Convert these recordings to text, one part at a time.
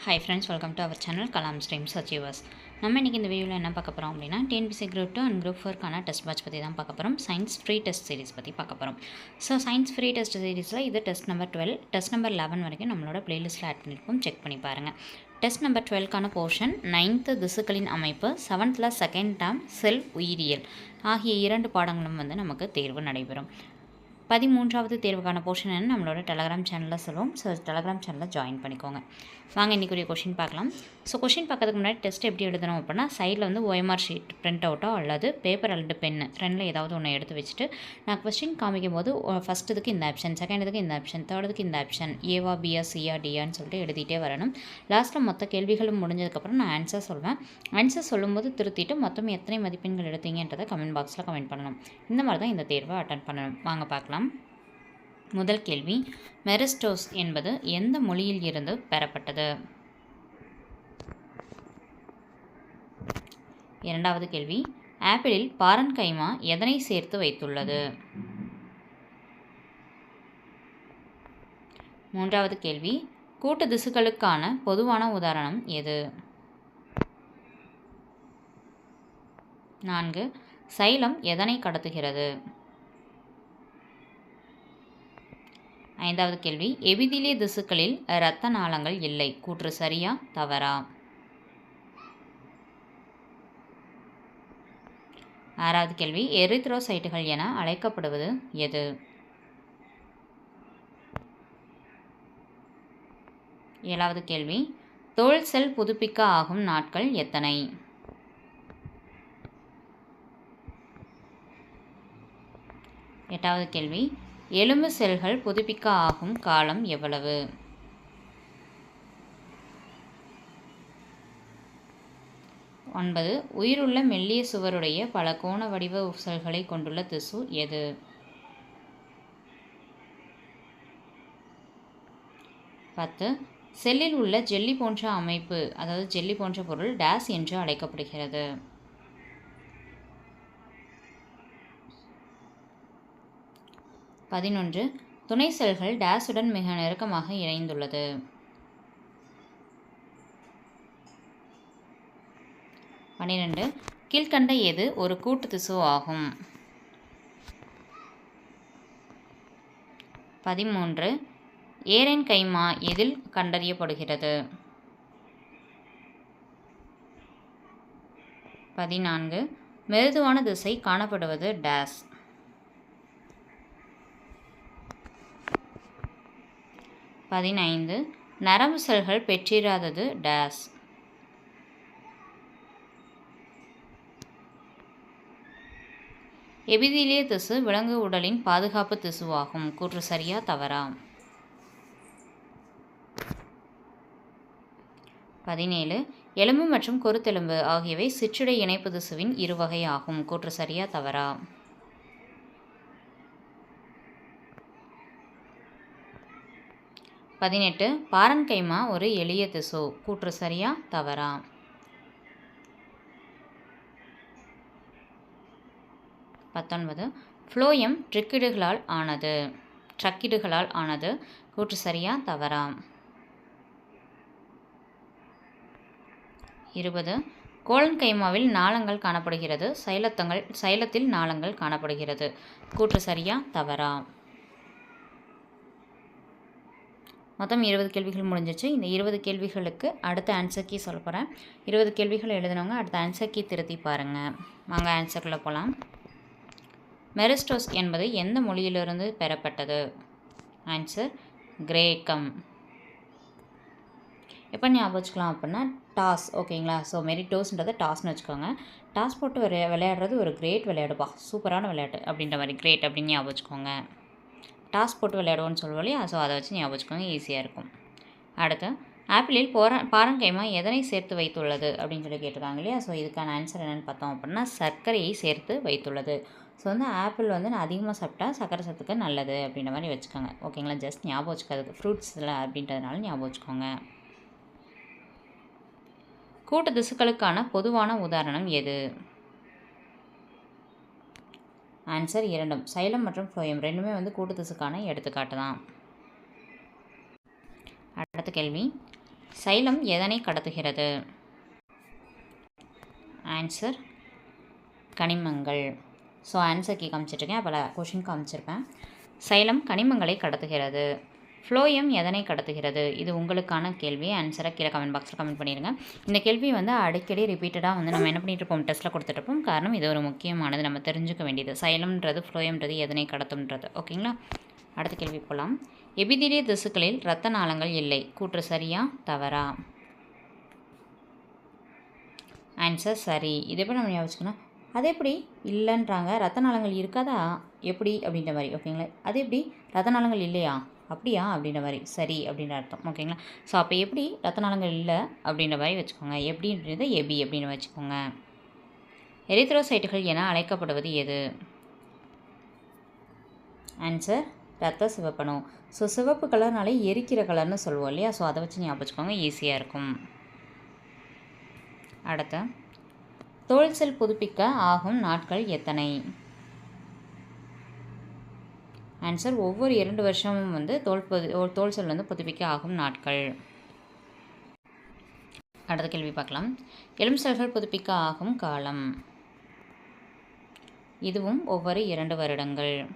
Hi friends welcome to our channel Kalam streams achievers நம்ம இன்றைக்கி இந்த வீடியோவில் என்ன பார்க்க போகிறோம் அப்படின்னா TNPSC group two and group ஃபோர்க்கான test batch பற்றி தான் பார்க்க போகிறோம் சயின்ஸ் ஃப்ரீ டெஸ்ட் சீரிஸ் பற்றி பார்க்க போகிறோம் ஸோ சயின்ஸ் ஃப்ரீ டெஸ்ட் சீரிஸில் இது test number twelve test number eleven வரைக்கும் நம்மளோட ப்ளேலிஸ்ட்டில் ஆட் பண்ணியிருக்கோம் செக் பண்ணி பாருங்கள் டெஸ்ட் நம்பர் டுவெல்க்கான போர்ஷன் நைன்த்து திசுக்களின் அமைப்பு செவன்த்தில் செகண்ட் டேம் செல் உயிரியல் ஆகிய இரண்டு பாடங்களும் வந்து நமக்கு தேர்வு நடைபெறும். பதிமூன்றாவது தேர்வுக்கான போர்ஷன் நம்மளோட டெலகிராம் சேனலில் சொல்லுவோம். ஸோ டெலகிராம் சேனலில் ஜாயின் பண்ணிக்கோங்க. வாங்க இன்றைக்குரிய கொஷின் பார்க்கலாம். ஸோ கொஷின் பார்க்கறதுக்கு முன்னாடி டெஸ்ட் எப்படி எழுதணும் அப்படின்னா சைடில் வந்து ஓஎம்ஆர் ஷீட் பிரிண்ட் அவுட்டோ அல்லது பேப்பர் அல்லது பென்னு ஃப்ரெண்டில் ஏதாவது ஒன்று எடுத்து வச்சுட்டு நான் கொஸ்டின் காமிக்கும் போது ஃபஸ்ட் இதுக்கு இந்த ஆப்ஷன் செகண்ட் இதுக்கு இந்த ஆப்ஷன் தேர்டுக்கு இந்த ஆப்ஷன் ஏவா பியா சிஆர் டிஆன்னு சொல்லிட்டு எழுதிட்டே வரணும். லாஸ்ட்டில் மொத்த கேள்விகளும் முடிஞ்சதுக்கப்புறம் நான் ஆன்சர் சொல்வேன். ஆன்சர் சொல்லும்போது திருத்திட்டு மொத்தம் எத்தனை மதிப்பெண்கள் எடுத்தீங்கன்றதை கமெண்ட் பாக்ஸில் கமெண்ட் பண்ணணும். இந்த மாதிரி தான் இந்த தேர்வை அட்டன் பண்ணணும். வாங்க பார்க்கலாம். முதல் கேள்வி மெரிஸ்டோஸ் என்பது எந்த மொழியில் இருந்து பெறப்பட்டது? இரண்டாவது கேள்வி ஆப்பிளில் பாரன்கைமா எதனை சேர்த்து வைத்துள்ளது? மூன்றாவது கேள்வி கூட்டு திசுக்களுக்கான பொதுவான உதாரணம் எது? நான்கு சைலம் எதனை கடத்துகிறது? ஐந்தாவது கேள்வி. எபிதிலிய திசுக்களில் இரத்த நாளங்கள் இல்லை. கூற்று சரியா தவறா? ஆறாவது கேள்வி. எரித்ரோசைட்டுகள் என அழைக்கப்படுவது எது? ஏழாவது கேள்வி. தோல் செல் புதுப்பிக்க ஆகும் நாட்கள் எத்தனை? எட்டாவது கேள்வி. எலும்பு செல்கள் புதுப்பிக்க ஆகும் காலம் எவ்வளவு? ஒன்பது. உயிருள்ள மெல்லிய சுவருடைய பல கோண வடிவ செல்களை கொண்டுள்ள திசு எது? பத்து. செல்லில் உள்ள ஜெல்லி போன்ற அமைப்பு அதாவது ஜெல்லி போன்ற பொருள் டேஸ் என்று அழைக்கப்படுகிறது. பதினொன்று. துணை செல்கள் டேஸுடன் மிக நெருக்கமாக இணைந்துள்ளது. பன்னிரெண்டு கீழ்கண்ட எது ஒரு கூட்டு திசு ஆகும். பதிமூன்று. ஏரன் கைமா எதில் கண்டறியப்படுகிறது? பதினான்கு. மெருதுவான திசை காணப்படுவது டேஸ் பதினைந்து. நரம்பு செல்கள் பெற்றிராதது டேஸ். எபிதிலிய திசு விலங்கு உடலின் பாதுகாப்பு திசுவாகும். கூற்று சரியா தவறா? பதினேழு. எலும்பு மற்றும் கொருத்தெலும்பு ஆகியவை சிற்றுடை இணைப்பு திசுவின் இருவகை ஆகும் கூற்று சரியா தவறா? பதினெட்டு பாரன்கைமா ஒரு எளிய திசு. கூற்று சரியா தவறா? பத்தொன்பது ஃப்ளோயம் ட்ரிக்கிடுகளால் ஆனது. ட்ரக்கிடுகளால் ஆனது. கூற்று சரியா தவறா? இருபது கோலன் கைமாவில் நாளங்கள் காணப்படுகிறது. சைலத்தங்கள் சைலத்தில் நாளங்கள் காணப்படுகிறது. கூற்று சரியா தவறா? மொத்தம் இருபது கேள்விகள் முடிஞ்சிச்சு. இந்த இருபது கேள்விகளுக்கு அடுத்த ஆன்சர் கீ சொல்ல போகிறேன் இருபது கேள்விகள் எழுதினவங்க அடுத்த ஆன்சர் கீ திருத்தி பாருங்கள் வாங்க ஆன்சருக்குள்ளே போகலாம் மெரிஸ்டோஸ் என்பது எந்த மொழியிலிருந்து பெறப்பட்டது? ஆன்சர் கிரேக்கம். எப்போ ஞாபகம் வச்சுக்கலாம் அப்படின்னா டாஸ் ஓகேங்களா ஸோ மெரிட்டோஸ்ன்றதை டாஸ்னு வச்சுக்கோங்க. டாஸ் போட்டு விளையாடுறது ஒரு கிரேட் விளையாடுப்பா. சூப்பரான விளையாட்டு அப்படின்ற மாதிரி கிரேட் அப்படின்னு ஞாபகம் வச்சுக்கோங்க. டாஸ் போட்டு விளையாடுவோன்னு சொல்லுவோம் இல்லையா ஸோ அதை வச்சு ஞாபகம் வச்சுக்கோங்க ஈஸியாக இருக்கும். அடுத்து ஆப்பிளில் போர பாரங்கைமா எதனை சேர்த்து வைத்துள்ளது? அப்படின்னு சொல்லி கேட்டிருக்காங்க இல்லையா ஸோ இதுக்கான ஆன்சர் என்னென்னு பார்த்தோம் அப்படின்னா சர்க்கரையை சேர்த்து வைத்துள்ளது. ஸோ வந்து ஆப்பிள் வந்து நான் அதிகமாக சாப்பிட்டா சர்க்கரை சத்துக்கு நல்லது அப்படின்ற மாதிரி வச்சுக்கோங்க. ஓகேங்களா ஜஸ்ட் ஞாபகம் வச்சுக்கிறதுக்கு ஃப்ரூட்ஸில் அப்படின்றதுனால ஞாபகம் வச்சுக்கோங்க கூட்டு திசுக்களுக்கான பொதுவான உதாரணம் எது? ஆன்சர் இரண்டும். சைலம் மற்றும் ஃப்ளோயம் ரெண்டுமே வந்து கூட்டு திசுக்கான எடுத்துக்காட்டு தான். அடுத்த கேள்வி. சைலம் எதனை கடத்துகிறது? ஆன்சர் கனிமங்கள். ஸோ ஆன்சர் கீ காமிச்சிட்ருக்கேன் பல கொஷின் காமிச்சிருப்பேன். சைலம் கனிமங்களை கடத்துகிறது. ஃப்ளோயம் எதனை கடத்துகிறது? இது உங்களுக்கான கேள்வி. ஆன்சரை கீழே கமெண்ட் பாக்ஸில் கமெண்ட் பண்ணிடுங்க. இந்த கேள்வி வந்து அடிக்கடி ரிப்பீட்டடாக வந்து நம்ம என்ன பண்ணிட்டு இருப்போம் டெஸ்ட்டில் கொடுத்துட்ருப்போம் காரணம் இது ஒரு முக்கியமானது. நம்ம தெரிஞ்சுக்க வேண்டியது. சைலம்ன்றது ஃப்ளோயம்ன்றது எதனை கடத்தும்ன்றது. ஓகேங்களா? அடுத்த கேள்வி போகலாம் எபிதிரிய திசுக்களில் இரத்த நாளங்கள் இல்லை. கூற்று சரியா? தவறா? ஆன்சர் சரி. இதை எப்படி நம்ம ஞாபகம் அது எப்படி? இல்லைன்றாங்க. ரத்த நாளங்கள் இருக்காதா? எப்படி? அப்படின்ற மாதிரி. ஓகேங்களா? அது எப்படி? ரத்த நாளங்கள் இல்லையா? அப்படியா? அப்படின்ற மாதிரி. சரி அப்படின்ற அர்த்தம். ஓகேங்களா? ஸோ அப்போ எப்படி? ரத்த நாளங்கள் இல்லை அப்படின்ற மாதிரி வச்சுக்கோங்க. எப்படின்றத எபி அப்படின்னு வச்சுக்கோங்க. எரித்ரோசைட்டுகள் என அழைக்கப்படுவது எது? ஆன்சர் ரத்த சிவப்பணு ஸோ சிவப்பு கலர்னாலே எரிக்கிற கலர்னு சொல்லுவோம் இல்லையா? ஸோ அதை வச்சு ஞாபகம் வச்சுக்கோங்க. ஈஸியாக இருக்கும். அடுத்து தோல் செல் புதுப்பிக்க ஆகும் நாட்கள் எத்தனை? ஆன்சர் ஒவ்வொரு இரண்டு வருஷமும் வந்து தோல் புது தோல் செல் வந்து புதுப்பிக்க ஆகும் நாட்கள். அடுத்த கேள்வி பார்க்கலாம். எலும்பு செல்கள் புதுப்பிக்க ஆகும் காலம். இதுவும் ஒவ்வொரு இரண்டு வருடங்கள்.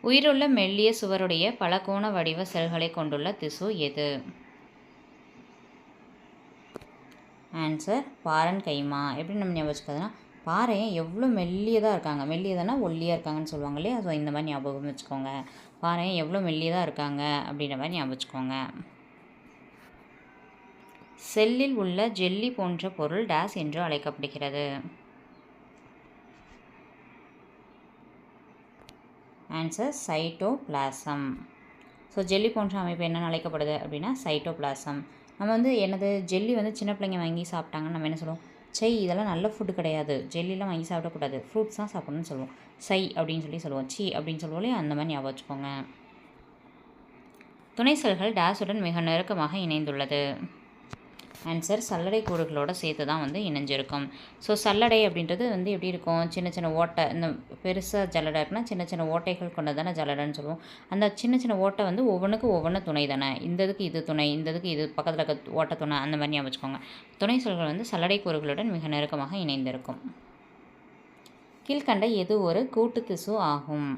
உயிருள்ள மெல்லிய சுவருடைய பலகோண வடிவ செல்களை கொண்டுள்ள திசு எது? Answer parenchyma. எப்படி நம்ம ஞாபகம் வச்சுக்கிறதுனா பாறை எவ்வளோ மெல்லியதாக இருக்காங்க. மெல்லியதானா ஒல்லியாக இருக்காங்கன்னு சொல்லுவாங்க இல்லையா? ஸோ இந்த மாதிரி ஞாபகம் வச்சுக்கோங்க. பாறை எவ்வளோ மெல்லியதாக இருக்காங்க அப்படின்ற மாதிரி ஞாபகம் வச்சுக்கோங்க. செல்லில் உள்ள ஜெல்லி போன்ற பொருள் டேஸ் என்று அழைக்கப்படுகிறது. ஆன்சர் சைட்டோபிளாசம் ஸோ ஜெல்லி போன்ற அமைப்பு என்னென்னு அழைக்கப்படுது அப்படின்னா சைட்டோபிளாசம் நம்ம வந்து என்னது ஜெல்லி வந்து சின்ன பிள்ளைங்க வாங்கி சாப்பிட்டாங்கன்னு நம்ம என்ன சொல்லுவோம்? சை இதெல்லாம் நல்ல ஃபுட்டு கிடையாது. ஜெல்லிலாம் வாங்கி சாப்பிடக்கூடாது. ஃப்ரூட்ஸ் தான் சாப்பிடணும்னு சொல்லுவோம். சை அப்படின்னு சொல்லி சொல்லுவோம். சி அப்படின்னு சொல்லுவோம் இல்லையா? அந்த மாதிரி ஞாபகம் வச்சுக்கோங்க. துணை செல்கள் டேஸுடன் மிக நெருக்கமாக இணைந்துள்ளது. ஆன்சர் சல்லடை கூறுகளோட சேர்த்து தான் வந்து இணைஞ்சிருக்கும். ஸோ சல்லடை அப்படின்றது வந்து எப்படி இருக்கும்? சின்ன சின்ன ஓட்டை இந்த பெருசாக ஜல்லடை இருக்குன்னா சின்ன சின்ன ஓட்டைகள் கொண்டதானே ஜல்லடைன்னு சொல்லுவோம். அந்த சின்ன சின்ன ஓட்டை வந்து ஒவ்வொன்றுக்கும் ஒவ்வொன்று துணை தானே. இந்த இதுக்கு இது துணை இந்த இதுக்கு இது பக்கத்தில் இருக்க ஓட்டை துணை அந்த மாதிரி ஞாபகம் வச்சுக்கோங்க. துணை சொல்கள் வந்து சல்லடை கூறுகளுடன் மிக நெருக்கமாக இணைந்திருக்கும். கீழ்கண்ட எது ஒரு கூட்டு திசு ஆகும்?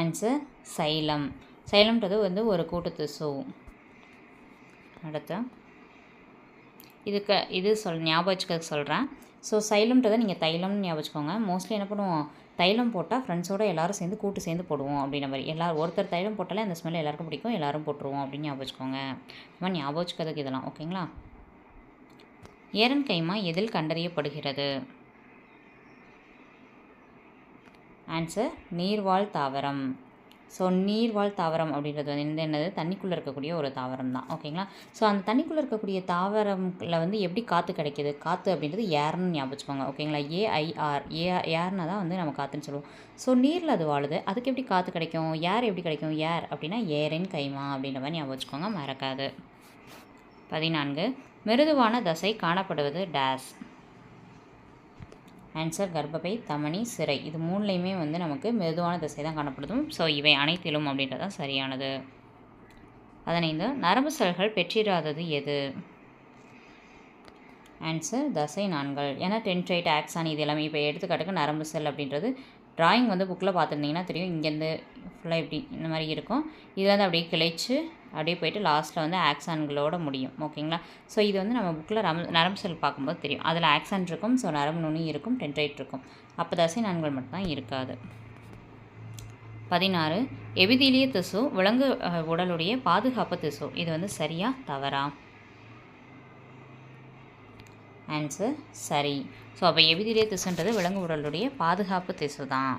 Answer xylem. சைலம்ன்றது வந்து ஒரு கூட்டு திசு. அடுத்து இதுக்கு இது சொல் ஞாபகம் வச்சுக்கிறதுக்கு சொல்கிறேன் ஸோ சைலம்ன்றதை நீங்கள் தைலம்னு ஞாபகம் வச்சுக்கோங்க. மோஸ்ட்லி என்ன பண்ணுவோம் தைலம் போட்டால் ஃப்ரெண்ட்ஸோடு எல்லாரும் சேர்ந்து கூட்டு சேர்ந்து போடுவோம் அப்படின்ற மாதிரி. எல்லாரும் ஒருத்தர் தைலம் போட்டாலே அந்த ஸ்மெல் எல்லாருக்கும் பிடிக்கும் எல்லாரும் போட்டுருவோம் அப்படின்னு ஞாபகம் வச்சுக்கோங்க. இந்த ஞாபகம் வச்சுக்கிறதுக்கு இதெல்லாம் ஓகேங்களா? ஏரன் கைமா எதில் கண்டறியப்படுகிறது? ஆன்சர் நீர்வாழ் தாவரம். ஸோ நீர்வாழ் தாவரம் அப்படின்றது வந்து இந்த என்னது? தண்ணிக்குள்ளே இருக்கக்கூடிய ஒரு தாவரம் தான். ஓகேங்களா? ஸோ அந்த தண்ணிக்குள்ளே இருக்கக்கூடிய தாவரம்ல வந்து எப்படி காற்று கிடைக்கிது? காற்று அப்படின்றது ஏர்னு ஞாபகம் ஓகேங்களா? ஏஐஆர் ஏ ஏர்னா தான் வந்து நம்ம காற்றுன்னு சொல்லுவோம். ஸோ நீரில் அது வாழுது. அதுக்கு எப்படி காற்று கிடைக்கும்? ஏர் எப்படி கிடைக்கும்? ஏர் அப்படின்னா ஏரின் கைமா அப்படின்ற மாதிரி ஞாபகம் வச்சுக்கோங்க மறக்காது. பதினான்கு. மிருதுவான தசை காணப்படுவது டேஸ் ஆன்சர் கர்ப்பப்பை தமனி சிறை. இது மூணுலேயுமே வந்து நமக்கு மெதுவான திசை தான் காணப்படுதும். ஸோ இவை அனைத்திலும் அப்படின்றது தான் சரியானது. பதினைந்து நரம்பு செல்கள் பெற்றிராதது எது? ஆன்சர் தசை நான்கள். ஏன்னா டென்ட்ரைட் ஆக்சான் இது எல்லாமே இப்போ எடுத்துக்காட்டுக்கு நரம்பு செல் அப்படின்றது டிராயிங் வந்து புக்கில் பார்த்துருந்தீங்கன்னா தெரியும். இங்கேருந்து ஃபுல்லாக இப்படி இந்த மாதிரி இருக்கும். இது வந்து அப்படியே கிளைச்சு அப்படியே போயிட்டு லாஸ்ட்டில் வந்து ஆக்சான்களோட முடியும். ஓகேங்களா ஸோ இது வந்து நம்ம புக்கில் ரம் நரம்பு செல் பார்க்கும்போது தெரியும். அதில் ஆக்சான் இருக்கும் ஸோ நரம்பு நுனி இருக்கும் டென்ட்ரைட் இருக்கும். அப்போ தசை நான்கள் மட்டும்தான் இருக்காது. பதினாறு. எபிதீலிய திசு விலங்கு உடலுடைய பாதுகாப்பு திசு. இது வந்து சரியாக தவறா? ஆன்சர் சரி. ஸோ அப்போ எபிதிலிய திசுன்றது விலங்கு உடலுடைய பாதுகாப்பு திசு தான்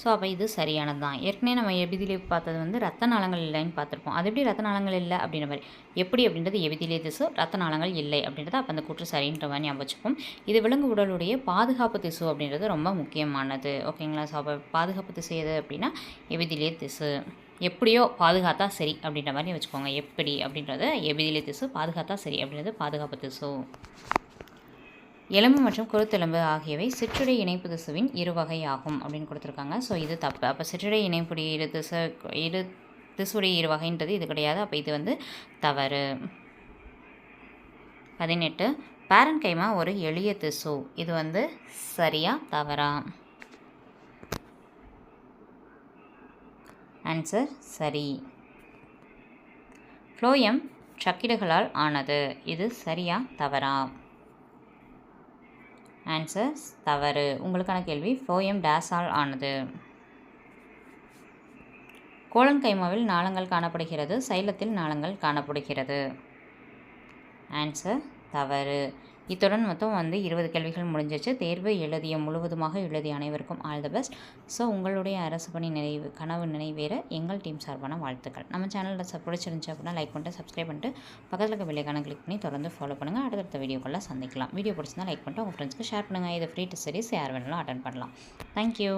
ஸோ அப்போ இது சரியானது தான் ஏற்கனவே நம்ம எபிதிலே பார்த்தது வந்து ரத்த நாளங்கள் இல்லைன்னு பார்த்துருப்போம். அது எப்படி ரத்த நாளங்கள் இல்லை அப்படின்ற மாதிரி? எப்படி அப்படின்றது எபிதிலே திசு ரத்த நாளங்கள் இல்லை அப்படின்றது அப்போ அந்த கூற்று சரின்ற மாதிரி ஞாபகம் வச்சுப்போம். இது விலங்கு உடலுடைய பாதுகாப்பு திசு அப்படின்றது ரொம்ப முக்கியமானது. ஓகேங்களா ஸோ அப்போ பாதுகாப்பு திசு எது அப்படின்னா எபிதிலே திசு. எப்படியோ பாதுகாத்தா சரி அப்படின்ற மாதிரி வச்சுக்கோங்க. எப்படி அப்படின்றது எபிதிலே திசு பாதுகாத்தா சரி அப்படின்றது பாதுகாப்பு திசு. எலும்பு மற்றும் குருத்தெலும்பு ஆகியவை சிற்றுடை இணைப்பு திசுவின் இரு வகை ஆகும் அப்படின்னு கொடுத்துருக்காங்க. ஸோ இது தப்பு. அப்போ சிற்றுடை இணைப்புடைய இரு திசு இரு திசுடைய இரு வகைன்றது இது கிடையாது. அப்போ இது வந்து தவறு. பதினெட்டு. பேரன் கைமா ஒரு எளிய திசு. இது வந்து சரியா தவறா? ஆன்சர் சரி. ஃப்ளோயம் சக்கிடுகளால் ஆனது. இது சரியா தவறா? ஆன்சர் தவறு. உங்களுக்கான கேள்வி ஃப்ளோயம் டேஸால் ஆனது. கோலன் கைமாவில் நாளங்கள் காணப்படுகிறது சைலத்தில் நாளங்கள் காணப்படுகிறது. ஆன்சர் தவறு. இத்துடன் மொத்தம் வந்து இருபது கேள்விகள் முடிஞ்சிச்சு. தேர்வு எழுதிய முழுவதுமாக எழுதிய அனைவருக்கும் ஆல் த பெஸ்ட் ஸோ உங்களுடைய அரசு பணி நிறைவு கனவு நிறைவேற எங்கள் டீம் சார்பான வாழ்த்துக்கள். நம்ம சேனலில் சப் பிடிச்சிருந்துச்சு அப்படின்னா லைக் பண்ணிட்டு சப்ஸ்கிரைப் பண்ணிட்டு பக்கத்தில் இருக்க பெல்லைக்கான கிளிக் பண்ணி தொடர்ந்து ஃபாலோ பண்ணுங்கள் அடுத்தடுத்த வீடியோக்குள்ளே சந்திக்கலாம். வீடியோ பிடிச்சிருந்தா லைக் பண்ணிட்டு உங்கள் ஃப்ரெண்ட்ஸ்க்கு ஷேர் பண்ணுங்கள் இது ஃப்ரீ டு சீரிஸ் யார் வேணாலும் அட்டன் பண்ணலாம். தேங்க்யூ